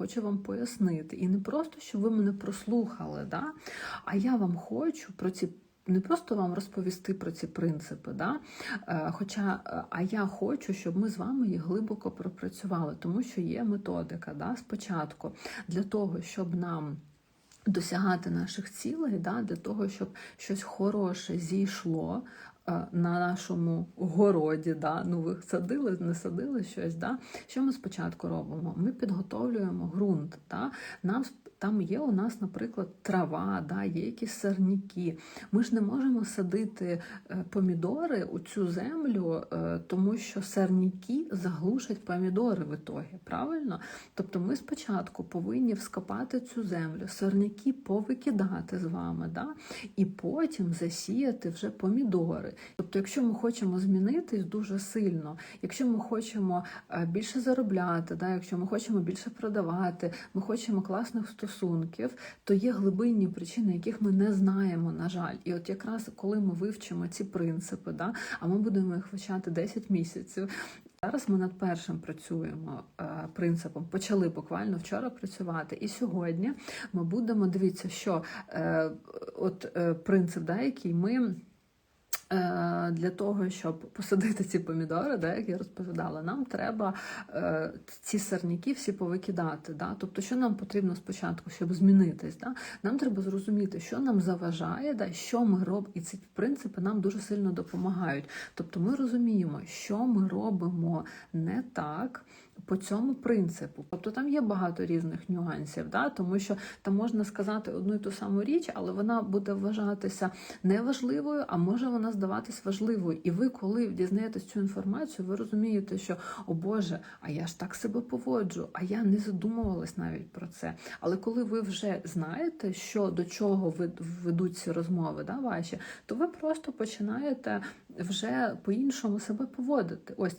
Хочу вам пояснити. І не просто, щоб ви мене прослухали, да? а я вам хочу про ці. Не просто вам розповісти про ці принципи, да? Е, хоча е, а я хочу, щоб ми з вами їх глибоко пропрацювали, тому що є методика. Да? Спочатку для того, щоб нам досягати наших цілей, да? для того, щоб щось хороше зійшло на нашому городі, да? ну ви садили, не садили щось. Да? Що ми спочатку робимо? Ми підготовлюємо ґрунт. Да? Нам там є у нас, наприклад, трава, да, є якісь сорняки. Ми ж не можемо садити е, помідори у цю землю, е, тому що сорняки заглушать помідори в ітогі, правильно? Тобто ми спочатку повинні вскопати цю землю, сорняки повикидати з вами, да? і потім засіяти вже помідори. Тобто, якщо ми хочемо змінитись дуже сильно, якщо ми хочемо е, більше заробляти, да? якщо ми хочемо більше продавати, ми хочемо класних стосунків, то є глибинні причини, яких ми не знаємо, на жаль. І от якраз коли ми вивчимо ці принципи, да? а ми будемо їх вивчати 10 місяців. Зараз ми над першим працюємо е, принципом. Почали буквально вчора працювати. І сьогодні ми будемо дивіться, що е, от принцип, да, який ми. Е, Для того, щоб посадити ці помідори, да, як я розповідала, нам треба е, ці сорняки всі повикидати. Да? Тобто, що нам потрібно спочатку, щоб змінитись? Да? Нам треба зрозуміти, що нам заважає, да? що ми робимо, і ці принципи нам дуже сильно допомагають. Тобто, ми розуміємо, що ми робимо не так. По цьому принципу, тобто там є багато різних нюансів, да? тому що там можна сказати одну і ту саму річ, але вона буде вважатися неважливою, а може вона здаватись важливою. І ви, коли дізнаєтесь цю інформацію, ви розумієте, що о Боже, а я ж так себе поводжу, а я не задумувалась навіть про це. Але коли ви вже знаєте, що до чого ведуть ці розмови, да, ваші, то ви просто починаєте вже по-іншому себе поводити. Ось